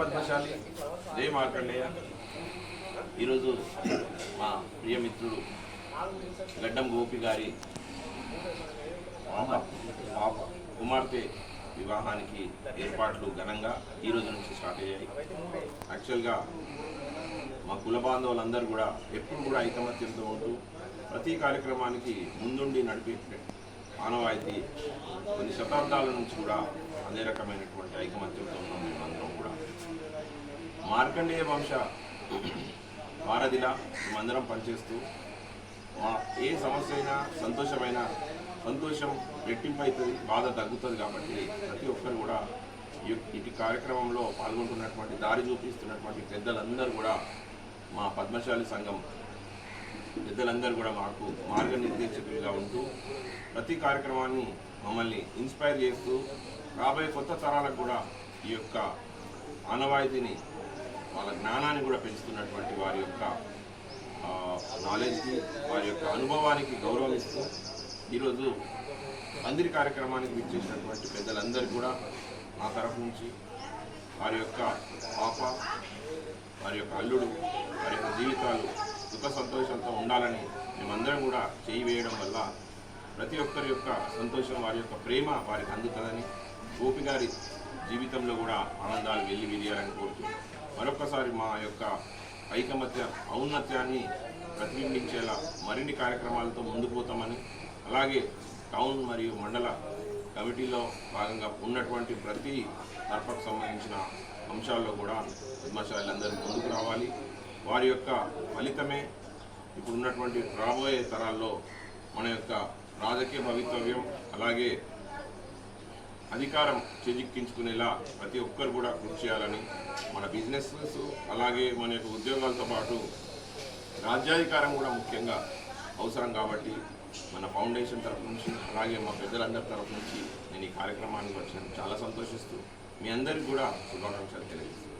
పద్మశాలి? జై మార్కండేయ? ఈరోజు మా ప్రియమిత్రుడు గడ్డం గోపి గారి పాప కుమార్తె వివాహానికి ఏర్పాట్లు ఘనంగా ఈ రోజు నుంచి స్టార్ట్ అయ్యాయి. యాక్చువల్గా మా కుల బాంధవులందరూ కూడా ఎప్పుడు కూడా ఐకమత్యంతో ఉంటూ ప్రతి కార్యక్రమానికి ముందుండి నడిపే ఆనవాయితీ. కొన్ని శతాబ్దాల నుంచి కూడా అదే రకమైనటువంటి ఐకమత్యంతో ఉన్నాం మేమందరం కూడా. మార్కండేయ వంశ వారధిలా మేమందరం పనిచేస్తూ మా ఏ సమస్య అయినా సంతోషమైన సంతోషం రెట్టింపు అవుతుంది బాధ తగ్గుతుంది కాబట్టి ప్రతి ఒక్కరు కూడా ఈ- ఇటు కార్యక్రమంలో పాల్గొంటున్నటువంటి దారి చూపిస్తున్నటువంటి పెద్దలందరూ కూడా మా పద్మశాలి సంఘం పెద్దలందరూ కూడా మాకు మార్గనిర్దేశకులుగా ఉంటూ ప్రతి కార్యక్రమాన్ని మమ్మల్ని ఇన్స్పైర్ చేస్తూ రాబోయే కొత్త తరాలకు కూడా ఈ యొక్క ఆనవాయితీని వాళ్ళ జ్ఞానాన్ని కూడా పెంచుతున్నటువంటి వారి యొక్క నాలెడ్జ్కి వారి యొక్క అనుభవానికి గౌరవం ఇస్తూ ఈరోజు అందరి కార్యక్రమానికి విచ్చేసినటువంటి పెద్దలందరూ కూడా నా తరఫు నుంచి వారి యొక్క పాప వారి యొక్క అల్లుడు వారి యొక్క జీవితాలు సుఖ సంతోషంతో ఉండాలని మేమందరం కూడా చేయి వేయడం వల్ల ప్రతి ఒక్కరి యొక్క సంతోషం వారి యొక్క ప్రేమ వారికి అందుతుందని గోపి గారి జీవితంలో కూడా ఆనందాలు వెళ్ళి వెళ్ళాలని కోరుతూ మరొకసారి మా యొక్క ఐకమత్య ఔన్నత్యాన్ని ప్రతిబింబించేలా మరిన్ని కార్యక్రమాలతో ముందుకు పోతామని అలాగే టౌన్ మరియు మండల కమిటీలో భాగంగా ఉన్నటువంటి ప్రతి తరఫకు సంబంధించిన అంశాల్లో కూడా పద్మశాలందరూ ముందుకు రావాలి. వారి యొక్క ఫలితమే ఇప్పుడు ఉన్నటువంటి రాబోయే తరాల్లో మన యొక్క రాజకీయ భవితవ్యం అలాగే అధికారం చేజిక్కించుకునేలా ప్రతి ఒక్కరు కూడా కృషి చేయాలని మన బిజినెసెస్ అలాగే మన యొక్క ఉద్యోగాలతో పాటు రాజ్యాధికారం కూడా ముఖ్యంగా అవసరం కాబట్టి మన ఫౌండేషన్ తరఫు నుంచి అలాగే మా పెద్దలందరి తరఫు నుంచి నేను ఈ కార్యక్రమానికి వచ్చిన చాలా సంతోషిస్తూ మీ అందరికీ కూడా శుభాకాంక్షలు తెలియజేస్తాను